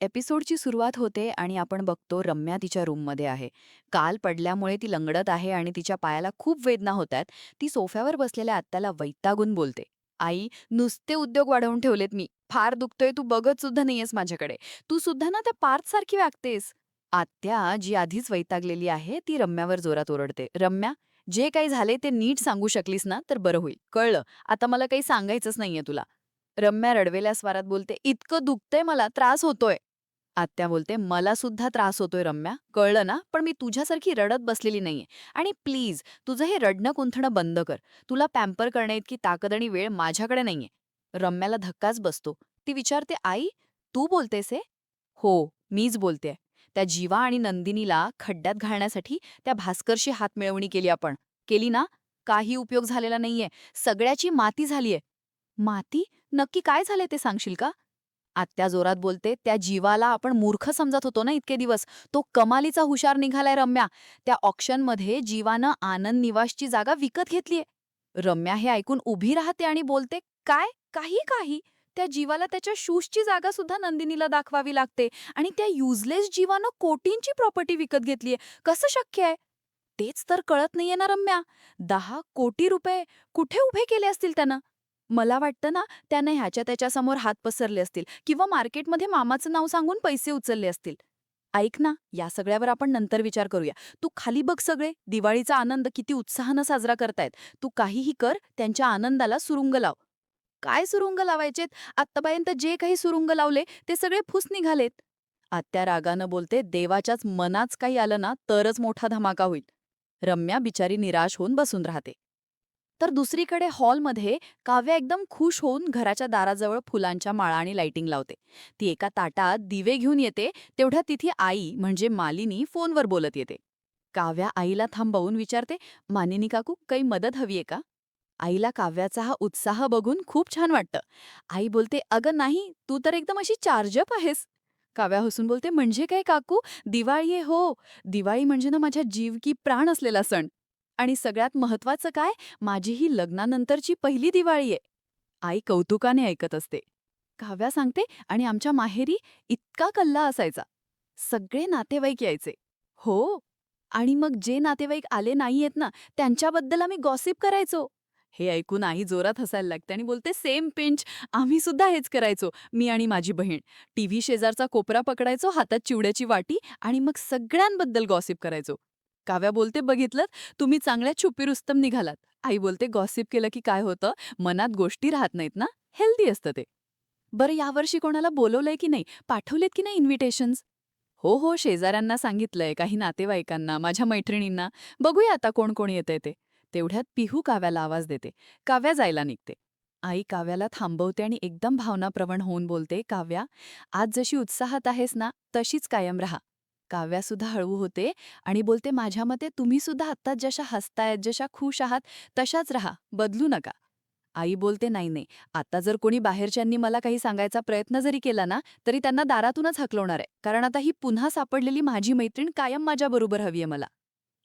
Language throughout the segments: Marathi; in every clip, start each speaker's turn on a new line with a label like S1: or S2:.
S1: एपिसोडची सुरुवात होते आणि आपण बघतो रम्या तिच्या रूममध्ये आहे. काल पडल्यामुळे ती लंगडत आहे आणि तिच्या पायाला खूप वेदना होतात. ती सोफ्यावर बसलेल्या आत्याला वैतागून बोलते. आई नुसते उद्योग वाढवून ठेवलेत मी. फार दुखतोय तू बघत सुद्धा नाहीयेस माझ्याकडे. तू सुद्धा ना त्या पार्थसारखी वागतेस. आत्या जी आधीच वैतागलेली आहे ती रम्यावर जोरात ओरडते. रम्या जे काही झाले ते नीट सांगू शकलीस ना तर बरं होईल. कळलं? आता मला काही सांगायचंच नाहीये तुला. रम्या रडवेल्या स्वारात बोलते. इतकं दुखतंय मला त्रास होतोय. आत्या बोलते मला सुद्धा त्रास होतोय रम्या. कळलं ना? पण मी तुझ्यासारखी रडत बसलेली नाहीये. आणि प्लीज तुझं हे रडणं कुंथणं बंद कर. तुला पॅम्पर करण्या इतकी ताकद आणि वेळ माझ्याकडे नाहीये. रम्याला धक्काच बसतो. ती विचारते आई तू बोलतेस हे? हो मीच बोलते त्या जीवा आणि नंदिनीला खड्ड्यात घालण्यासाठी त्या भास्करशी हात मिळवणी केली आपण. केली ना? काही उपयोग झालेला नाहीये. सगळ्याची माती झालीये. माती? नक्की काय झाले ते सांगशील का? आत्या जोरात बोलते त्या जीवाला आपण मूर्ख समजत होतो ना इतके दिवस. तो कमालीचा हुशार निघालाय रम्या. त्या ऑक्शनमध्ये जीवानं आनंद निवासची जागा विकत घेतलीये. रम्या हे ऐकून उभी राहते आणि बोलते काय? काही काही? त्या जीवाला त्याच्या शूजची जागा सुद्धा नंदिनीला दाखवावी लागते आणि त्या युजलेस जीवानं कोटींची प्रॉपर्टी विकत घेतलीये. कसं शक्य आहे? तेच तर कळत नाहीये ना रम्या. दहा कोटी रुपये कुठे उभे केले असतील त्यानं? मला वाटतं ना त्यानं ह्याच्या त्याच्यासमोर हात पसरले असतील किंवा मार्केटमध्ये मामाचं नाव सांगून पैसे उचलले असतील. ऐक ना या सगळ्यावर आपण नंतर विचार करूया. तू खाली बघ सगळे दिवाळीचा आनंद किती उत्साहानं साजरा करतायत. तू काहीही कर त्यांच्या आनंदाला सुरुंग लाव. काय सुरुंग लावायचेत? आत्तापर्यंत जे काही सुरुंग लावले ते सगळे फुस निघालेत. आत्या रागानं बोलते देवाच्याच मनाच काही आलं ना तरच मोठा धमाका होईल. रम्या बिचारी निराश होऊन बसून राहते. तर दुसरीकडे हॉलमध्ये काव्या एकदम खुश होऊन घराच्या दाराजवळ फुलांच्या माळा आणि लाइटिंग लावते. ती एका ताटात दिवे घेऊन येते तेवढ्या तिथे आई म्हणजे मालिनी फोनवर बोलत येते. काव्या आईला थांबवून विचारते मानिनी काकू काही मदत हवीये का? आईला काव्याचा हा उत्साह बघून खूप छान वाटतं. आई बोलते अगं नाही तू तर एकदम अशी चार्जअप आहेस. काव्या हसून बोलते म्हणजे काय काकू? दिवाळी आहे हो. दिवाळी म्हणजे ना माझ्या जीव की प्राण असलेला सण. आणि सगळ्यात महत्वाचं काय? माझी ही लग्नानंतरची पहिली दिवाळी आहे. आई कौतुकाने ऐकत असते. काव्या सांगते आणि आमच्या माहेरी इतका कल्ला असायचा. सगळे नातेवाईक यायचे. हो. आणि मग जे नातेवाईक आले नाहीयेत ना त्यांच्याबद्दल आम्ही गॉसिप करायचो. हे ऐकून आई जोरात हसायला लागते आणि बोलते सेम पिंच. आम्ही सुद्धा हेच करायचो. मी आणि माझी बहीण. टीव्ही शेजारचा कोपरा पकडायचो हातात चिवड्याची वाटी आणि मग सगळ्यांबद्दल गॉसिप करायचो. काव्या बोलते बघितलं तुम्ही चांगल्या छुपी रुस्तम निघालात. आई बोलते गॉसिप केलं की काय होतं? मनात गोष्टी राहत नाहीत ना? हेल्दी असतं ते. बरं यावर्षी कोणाला बोलवलंय की नाही? पाठवलेत की नाही इन्व्हिटेशन्स? हो हो शेजाऱ्यांना सांगितलंय काही नातेवाईकांना माझ्या मैत्रिणींना. बघूया आता कोण कोण येतंय ते. तेवढ्यात पिहू काव्याला आवाज देते. काव्या जायला निघते. आई काव्याला थांबवते आणि एकदम भावनाप्रवण होऊन बोलते काव्या. आज जशी उत्साहात आहेस ना तशीच कायम राहा. काव्यासुद्धा हळू होते आणि बोलते माझ्या मते तुम्ही सुद्धा आत्ताच जशा हसतायत जशा खुश आहात तशाच राहा बदलू नका. आई बोलते नाही नाही आता जर कोणी बाहेरच्यांनी मला काही सांगायचा प्रयत्न जरी केला ना तरी त्यांना दारातूनच हकलवणार आहे कारण आता ही पुन्हा सापडलेली माझी मैत्रीण कायम माझ्याबरोबर हवीये मला.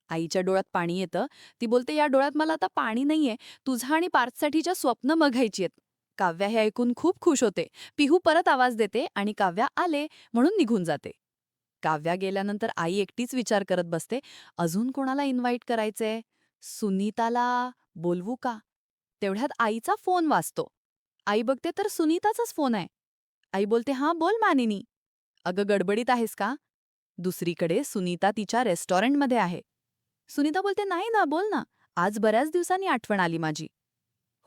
S1: आईच्या डोळ्यात पाणी येतं. ती बोलते या डोळ्यात मला आता पाणी नाहीये तुझा आणि पार्थसाठीच्या स्वप्न मघायची आहेत. काव्या हे ऐकून खूप खुश होते. पिहू परत आवाज देते आणि काव्या आले म्हणून निघून जाते. काव्या गेल्यानंतर आई एकटीच विचार करत बसते अजून कोणाला इन्व्हाइट करायचंय? सुनीताला बोलवू का? तेवढ्यात आईचा फोन वाचतो आई बघते तर सुनीताचाच फोन आहे. आई बोलते हां बोल मानिनी. अगं गडबडीत आहेस का? दुसरीकडे सुनीता तिच्या रेस्टॉरंटमध्ये आहे. सुनीता बोलते नाही ना बोल ना. आज बऱ्याच दिवसांनी आठवण आली माझी.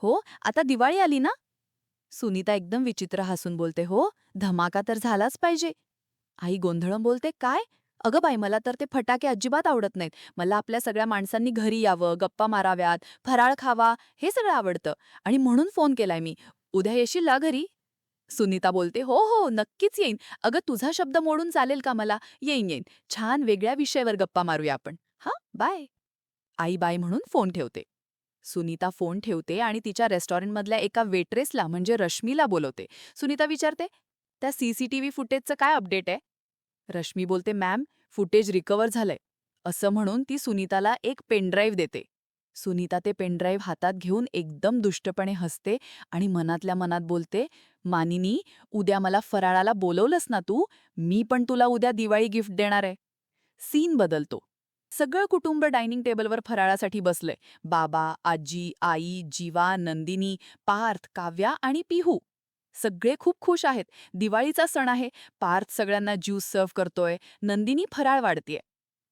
S1: हो? आता दिवाळी आली ना? सुनीता एकदम विचित्र हसून बोलते हो धमाका तर झालाच पाहिजे. आई गोंधळम बोलते काय? अगं बाई मला तर ते फटाके अजिबात आवडत नाहीत. मला आपल्या सगळ्या माणसांनी घरी यावं गप्पा माराव्यात फराळ खावा हे सगळं आवडतं. आणि म्हणून फोन केलाय मी. उद्या येशील ला घरी? सुनीता बोलते हो हो नक्कीच येईन. अगं तुझा शब्द मोडून चालेल का मला? येईन येईन. छान वेगळ्या विषयावर गप्पा मारूया आपण. हा बाय. आई बाय म्हणून फोन ठेवते. सुनीता फोन ठेवते आणि तिच्या रेस्टॉरंटमधल्या एका वेट्रेसला म्हणजे रश्मीला बोलवते. सुनीता विचारते त्या सीसीटीव्ही फुटेजचं काय अपडेट आहे? रश्मी बोलते मॅम फुटेज रिकवर झालंय. असं म्हणून ती सुनीताला एक पेनड्राईव्ह देते. सुनीता ते पेनड्राईव्ह हातात घेऊन एकदम दुष्टपणे हसते आणि मनातल्या मनात बोलते मानिनी उद्या मला फराळाला बोलवलंस ना तू? मी पण तुला उद्या दिवाळी गिफ्ट देणार आहे. सीन बदलतो. सगळं कुटुंब डायनिंग टेबलवर फराळासाठी बसलंय. बाबा आजी आई जीवा नंदिनी पार्थ काव्या आणि पिहू. सगळे खूप खुश आहेत. दिवाळीचा सण आहे. पार्थ सगळ्यांना ज्यूस सर्व करतोय. नंदिनी फराळ वाढतीये.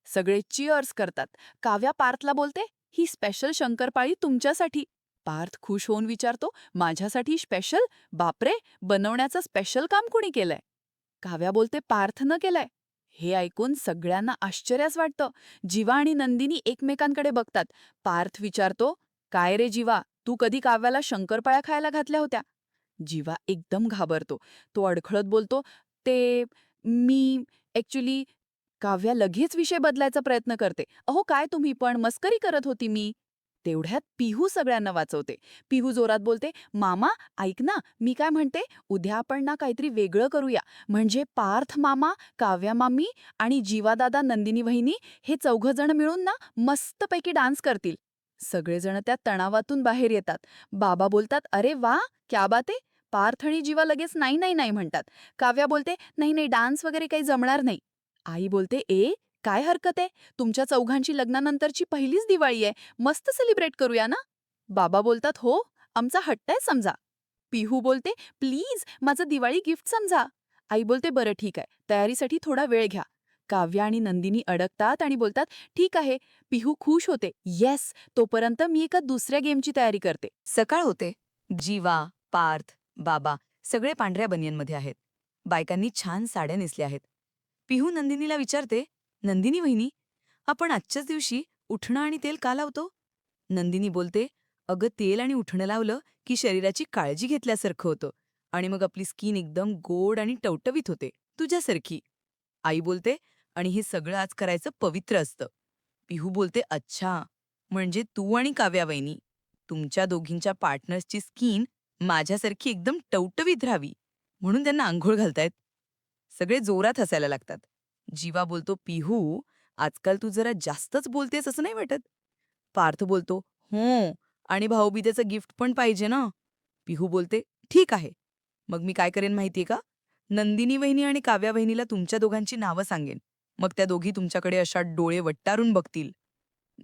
S1: सगळे चिअर्स करतात. काव्या पार्थला बोलते ही स्पेशल शंकरपाळी तुमच्यासाठी. पार्थ खुश होऊन विचारतो माझ्यासाठी स्पेशल? बापरे! बनवण्याचं स्पेशल काम कुणी केलंय? काव्या बोलते पार्थ न केलंय. हे ऐकून सगळ्यांना आश्चर्यच वाटतं. जीवा आणि नंदिनी एकमेकांकडे बघतात. पार्थ विचारतो काय रे जीवा? तू कधी काव्याला शंकरपाळ्या खायला घातल्या होत्या? जीवा एकदम घाबरतो. तो अडखळत बोलतो ते मी ॲक्च्युली काव्या लगेच विषय बदलायचा प्रयत्न करते. अहो काय तुम्ही पण मस्करी करत होती मी. तेवढ्यात पिहू सगळ्यांना वाचवते. पिहू जोरात बोलते मामा ऐक ना मी काय म्हणते उद्या आपण ना काहीतरी वेगळं करूया. म्हणजे पार्थ मामा काव्या मामी आणि जीवादादा नंदिनी वहिनी हे चौघजण मिळून ना मस्तपैकी डान्स करतील. सगळेजण त्या तणावातून बाहेर येतात. बाबा बोलतात अरे वा क्या बाते पार्थ आणि जीवा लगेच नाही नाही नाही म्हणतात. काव्या बोलते नाही नाही डान्स वगैरे काही जमणार नाही. आई बोलते ए काय हरकत आहे? तुमच्या चौघांची लग्नानंतरची पहिलीच दिवाळी आहे. मस्त सेलिब्रेट करूया ना? बाबा बोलतात हो आमचा हट्ट आहे समजा. पिहू बोलते प्लीज माझं दिवाळी गिफ्ट समजा. आई बोलते बरं ठीक आहे. तयारीसाठी थोडा वेळ घ्या. काव्या आणि नंदिनी अडकतात आणि बोलतात ठीक आहे पिहू खुश होते. येस तोपर्यंत मी एका दुसऱ्या गेमची तयारी करते.
S2: सकाळ होते. जीवा पार्थ बाबा सगळे पांढऱ्या बनियनमध्ये आहेत. बायकांनी छान साड्या नेसल्या आहेत. पिहू नंदिनीला विचारते नंदिनी वहिनी आपण आजच्याच दिवशी उठणं आणि तेल का लावतो? नंदिनी बोलते अगं तेल आणि उठणं लावलं की शरीराची काळजी घेतल्यासारखं होतं आणि मग आपली स्किन एकदम गोड आणि टवटवीत होते तुझ्यासारखी. आई बोलते आणि हे सगळं आज करायचं पवित्र असतं. पिहू बोलते अच्छा म्हणजे तू आणि काव्या वहिनी तुमच्या दोघींच्या पार्टनर्सची स्किन माझ्यासारखी एकदम टवटवीत राहावी म्हणून त्यांना आंघोळ घालतायत. सगळे जोरात हसायला लागतात. जीवा बोलतो पिहू आजकाल तू जरा जास्तच बोलतेस असं नाही वाटत. पार्थ बोलतो हो आणि भाऊबीजेचं गिफ्ट पण पाहिजे ना. पिहू बोलते ठीक आहे. मग मी काय करेन माहितीये का? नंदिनी वहिनी आणि काव्या वहिनीला तुमच्या दोघांची नावं सांगेन. मग त्या दोघी तुमच्याकडे अशा डोळे वट्टारून बघतील.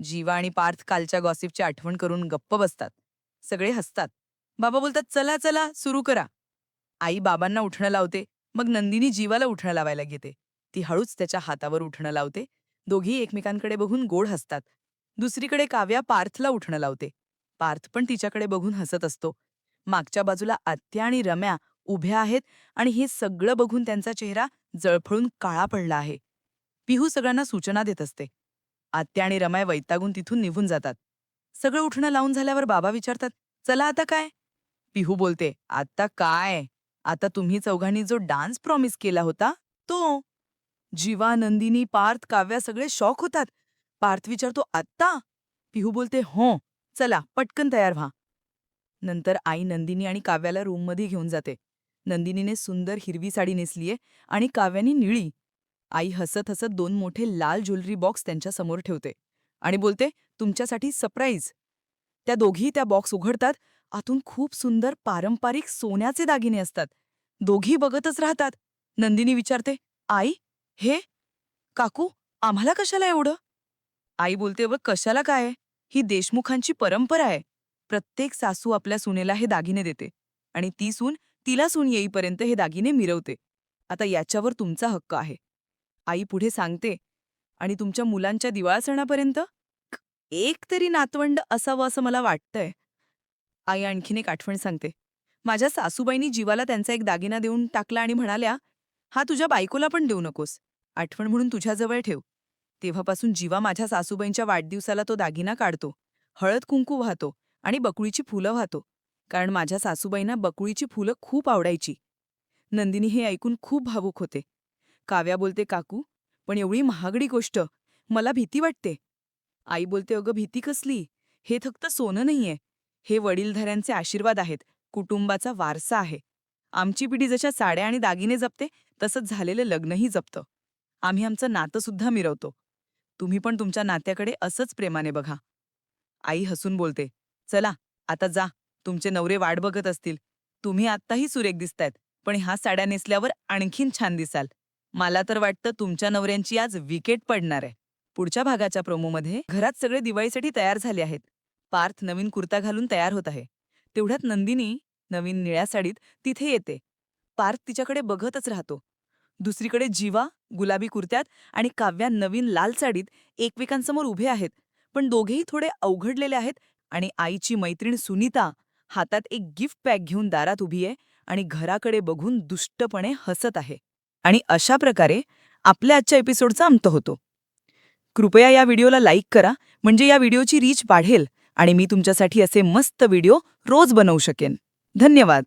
S2: जीवा आणि पार्थ कालच्या गॉसिपची आठवण करून गप्प बसतात. सगळे हसतात. बाबा बोलतात चला चला सुरू करा. आई बाबांना उठणं लावते मग नंदिनी जीवाला उठणं लावायला घेते. ती हळूच त्याच्या हातावर उठणं लावते. दोघी एकमेकांकडे बघून गोड हसतात. दुसरीकडे काव्या पार्थला उठणं लावते. पार्थ पण तिच्याकडे बघून हसत असतो. मागच्या बाजूला आत्या आणि रम्या उभ्या आहेत आणि हे सगळं बघून त्यांचा चेहरा जळफळून काळा पडला आहे. पिहू सगळ्यांना सूचना देत असते. आत्या आणि रमाय वैतागून तिथून निघून जातात. सगळं उठणं लावून झाल्यावर बाबा विचारतात चला आता काय? पिहू बोलते आता काय? आता तुम्ही चौघांनी जो डान्स प्रॉमिस केला होता तो जीवा नंदिनी पार्थ काव्या सगळे शॉक होतात. पार्थ विचारतो आत्ता? पिहू बोलते हो चला पटकन तयार व्हा. नंतर आई नंदिनी आणि काव्याला रूममध्ये घेऊन जाते. नंदिनीने सुंदर हिरवी साडी नेसलीये आणि काव्यानी निळी आई हसत हसत दोन मोठे लाल ज्वेलरी बॉक्स त्यांच्यासमोर ठेवते आणि बोलते तुमच्यासाठी सरप्राईज त्या दोघी त्या बॉक्स उघडतात आतून खूप सुंदर पारंपरिक सोन्याचे दागिने असतात. दोघी बघतच राहतात. नंदिनी विचारते आई हे? काकू आम्हाला कशाला एवढं? आई बोलते व कशाला काय ही देशमुखांची परंपरा आहे. प्रत्येक सासू आपल्या सुनेला हे दागिने देते आणि ती सून तिला सून येईपर्यंत हे दागिने मिरवते. आता याच्यावर तुमचा हक्क आहे. आई पुढे सांगते आणि तुमच्या मुलांच्या दिवाळ सणापर्यंत एक तरी नातवंड असावं असं मला वाटतंय. आई आणखीन एक आठवण सांगते. माझ्या सासूबाईंनी जीवाला त्यांचा एक दागिना देऊन टाकला आणि म्हणाल्या हा तुझ्या बायकोला पण देऊ नकोस. आठवण म्हणून तुझ्याजवळ ठेव. तेव्हापासून जीवा माझ्या सासूबाईंच्या वाढदिवसाला तो दागिना काढतो. हळद कुंकू वाहतो आणि बकुळीची फुलं वाहतो कारण माझ्या सासूबाईंना बकुळीची फुलं खूप आवडायची. नंदिनी हे ऐकून खूप भावूक होते. काव्या बोलते काकू पण एवढी महागडी गोष्ट मला भीती वाटते. आई बोलते अगं भीती कसली? हे फक्त सोनं नाहीये. हे वडीलधाऱ्यांचे आशीर्वाद आहेत. कुटुंबाचा वारसा आहे. आमची पिढी जशा साड्या आणि दागिने जपते तसंच झालेलं लग्नही जपतं. आम्ही आमचं नातं सुद्धा मिरवतो. तुम्ही पण तुमच्या नात्याकडे असंच प्रेमाने बघा. आई हसून बोलते चला आता जा. तुमचे नवरे वाट बघत असतील. तुम्ही आत्ताही सुरेख दिसतायत पण ह्या साड्या नेसल्यावर आणखीन छान दिसाल. मला तर वाटतं तुमच्या नवऱ्यांची आज विकेट पडणार आहे. पुढच्या भागाच्या प्रोमोमध्ये घरात सगळे दिवाळीसाठी तयार झाले आहेत. पार्थ नवीन कुर्ता घालून तयार होत आहे. तेवढ्यात नंदिनी नवीन निळ्या साडीत तिथे येते. पार्थ तिच्याकडे बघतच राहतो. दुसरीकडे जीवा गुलाबी कुर्त्यात आणि काव्या नवीन लाल साडीत एकमेकांसमोर उभे आहेत. पण दोघेही थोडे अवघडलेले आहेत आणि आईची मैत्रीण सुनीता हातात एक गिफ्ट पॅक घेऊन दारात उभी आहे आणि घराकडे बघून दुष्टपणे हसत आहे. आणि अशा प्रकारे आपल्या आजच्या एपिसोडचा अंत होतो. कृपया या व्हिडिओला लाईक करा म्हणजे या व्हिडिओची रीच वाढेल आणि मी तुमच्यासाठी असे मस्त व्हिडिओ रोज बनवू शकेन. धन्यवाद!